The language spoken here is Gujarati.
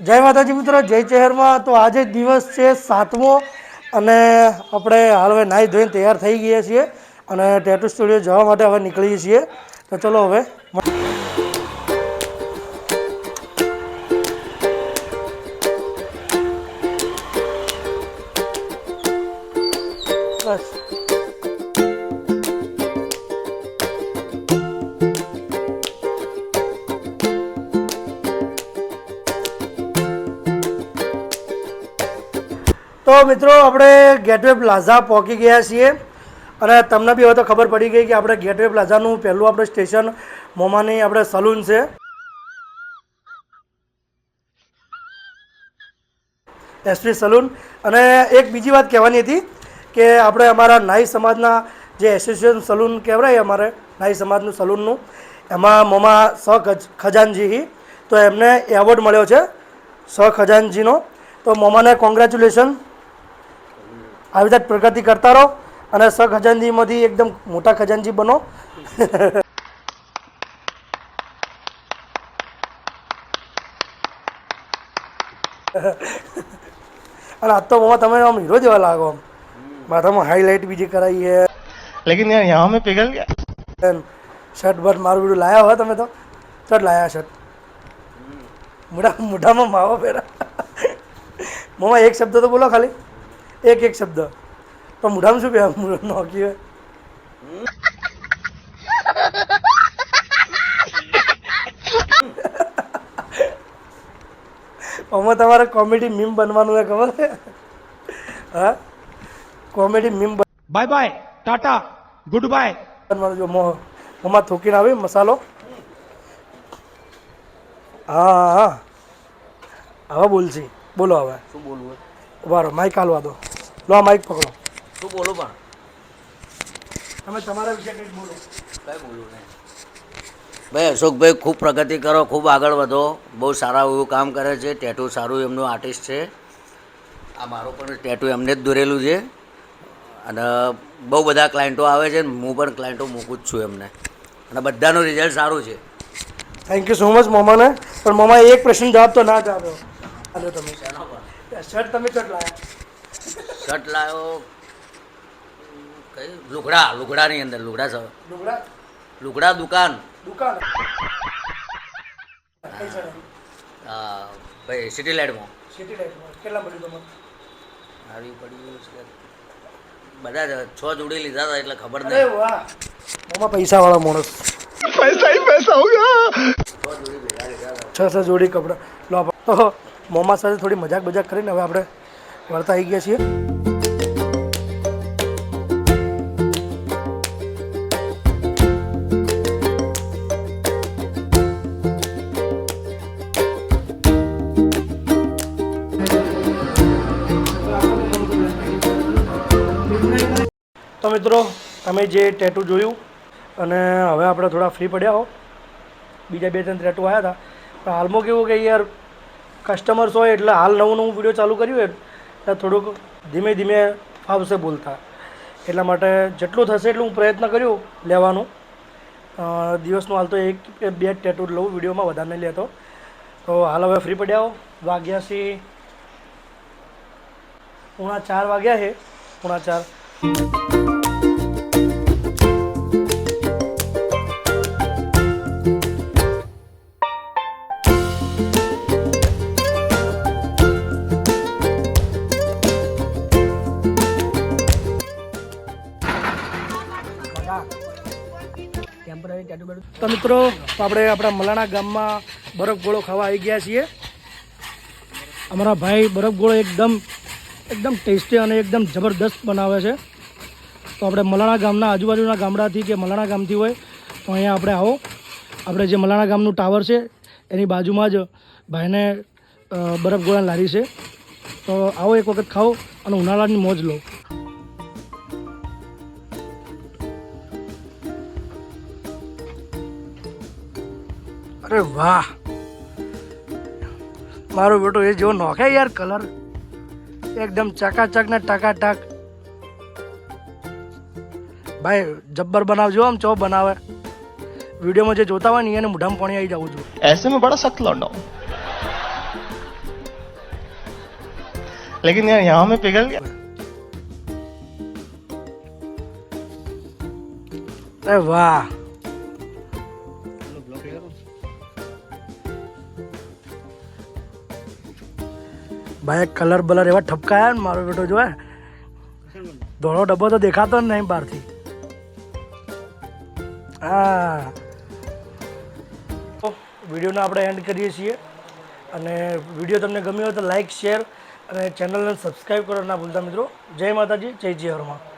જય માતાજી મિત્રો, જય ચહેરમાં તો આજે દિવસ છે સાતમો અને આપણે હાલ હવે નાહી ધોઈને તૈયાર થઈ ગયા છીએ અને ટેટુ સ્ટુડિયો જવા માટે હવે નીકળીએ છીએ. તો ચલો હવે બસ. તો મિત્રો, આપણે ગેટવે પ્લાઝા પહોંચી ગયા છીએ. અને તમને બી હવે તો ખબર પડી ગઈ કે આપણે ગેટવે પ્લાઝાનું પહેલું આપણે સ્ટેશન મોમાની આપણે સલૂન છે. એસપી સલૂન અને એક બીજી વાત કહેવાની હતી કે આપણે અમારા નાઈ સમાજના જે એસોસિએશન સલૂન કહેવાય અમારે, નાઈ સમાજનું સલૂનનું એમાં મોમા સ ખજ- ખજાનજી તો એમને એવોર્ડ મળ્યો છે સ ખજાનજીનો તો મોમાને કોંગ્રેચ્યુલેશન આવી રીતે જ પ્રગતિ કરતા રહો અને સ ખજાનજીમાંથી એકદમ મોટા ખજાનજી બનો અને આજ તો મોમાં તમે આમ હીરો જેવા લાગો આમ માથામાં હાઈલાઇટ બીજી કરાવી છે लेकिन यार यहाँ में पिघल गया શર્ટ બર્ટ મારું બીડું લાયા હોય તમે તો ચટ લાયા શર્ટ મોઢા મોઢામાં માવો પહેરા મોમાં એક શબ્દ તો બોલો ખાલી એક એક શબ્દ. પણ મોઢામાં શું પહેવા મોઢ નોકી હોય આમાં તમારે કોમેડી મીમ બનવાનું હે ખબર? છે હા comedy meme bye bye tata good bye બનવાનું જો મોમાં થોકીને આવી મસાલો. હા હા. હવે બોલશી બોલો હવે. શું બોલવું વારો માઇક હાલવા દો. લો માઇક પકડો. શું બોલું પણ? તમે તમારા વિશે કંઈક બોલો. કઈ બોલવું નહીં. ભાઈ અશોકભાઈ ખૂબ પ્રગતિ કરો ખૂબ આગળ વધો. બહુ સારા એવું કામ કરે છે. ટેટુ સારું એમનું આર્ટિસ્ટ છે. આ મારો પણ ટેટુ એમને જ દોરેલું છે. અને બહુ બધા ક્લાયન્ટો આવે છે ને હું પણ ક્લાયન્ટો મૂકું જ છું એમને. અને બધાનું રિઝલ્ટ સારું છે. થેન્ક યુ સો મચ મોમાને. પણ મોમા એક પ્રશ્ન જવાબ તો ના જ આપ્યો. હલો તમે. શર્ટ તમે ચટ લાયા શર્ટ લાવ્યો કઈ? લુગડા. લુગડાની અંદર લુગડા સર લુગડા? લુગડા દુકાન. દુકાન. હા. ભાઈ સિટી લાઇટમાં સિટી લાઇટમાં કેટલા પડ્યું તમારે? આવી પડ્યું છે. બધા છ જોડી લીધા હતા એટલે ખબર નહીં. મોમાં પૈસા વાળા માણસ. પૈસા પૈસા હો છ છ જોડી કપડાં. લો તો મોમાં સાથે થોડી મજાક બજાક કરીને હવે આપણે વળતા આવી ગયા છીએ. તો મિત્રો, તમે જે ટેટુ જોયું અને હવે આપણે થોડા ફ્રી પડ્યા હો. બીજા બે ત્રણ ટેટુ આવ્યા હતા. પણ હાલમાં કેવું કે યાર કસ્ટમર્સ હોય એટલે હાલ નવું નવું વીડિયો ચાલુ કર્યું એટલે થોડુંક ધીમે ધીમે ફાવશે બોલતા. એટલા માટે જેટલું થશે એટલું હું પ્રયત્ન કર્યું લેવાનું. દિવસનું હાલ તો એક કે બે ટેટુ લઉં વિડીયોમાં વધારે નહીં લેતો. તો હાલ હવે ફ્રી પડ્યા હો. વાગ્યા છે પૂણા ચાર વાગ્યા છે. પૂણા ચાર. તો મિત્રો, આપણે આપણા મલાણા ગામમાં બરફ ગોળો ખાવા આવી ગયા છીએ. અમારા ભાઈ બરફ ગોળો એકદમ એકદમ ટેસ્ટી અને એકદમ જબરદસ્ત બનાવે છે. તો આપણે મલાણા ગામના આજુબાજુના ગામડાથી કે મલાણા ગામથી હોય, તો અહીંયા આપણે આવો. આપણે જે મલાણા ગામનું ટાવર છે, એની બાજુમાં જ ભાઈને બરફ ગોળાની લારી છે. તો આવો એક વખત ખાઓ અને ઉનાળાની મોજ લો. અરે વાહ મારો બેટો એ જેવો નોખે યાર કલર એકદમ ચકાચક ને ટકાટક ભાઈ જબ્બર બનાવજો આમ ચો બનાવે વિડીયોમાં જે જોતા હોય ને એને મોઢામાં પાણી આવી જવું જોઈએ ऐसे में बड़ा सख्त लौंडा हूं लेकिन यार यहाँ में पिघल गया અરે વાહ ભાઈ કલર બલર એવા ઠપકાયા ને મારો બેટો જોયા ધોળો ડબ્બો તો દેખાતો જ નહીં બહારથી. હા. વિડીયોને આપણે એન્ડ કરીએ છીએ. અને વીડિયો તમને ગમ્યો હોય તો લાઈક શેર અને ચેનલને સબસ્ક્રાઈબ કરો ના ભૂલતા મિત્રો. જય માતાજી, જય જય હરમાં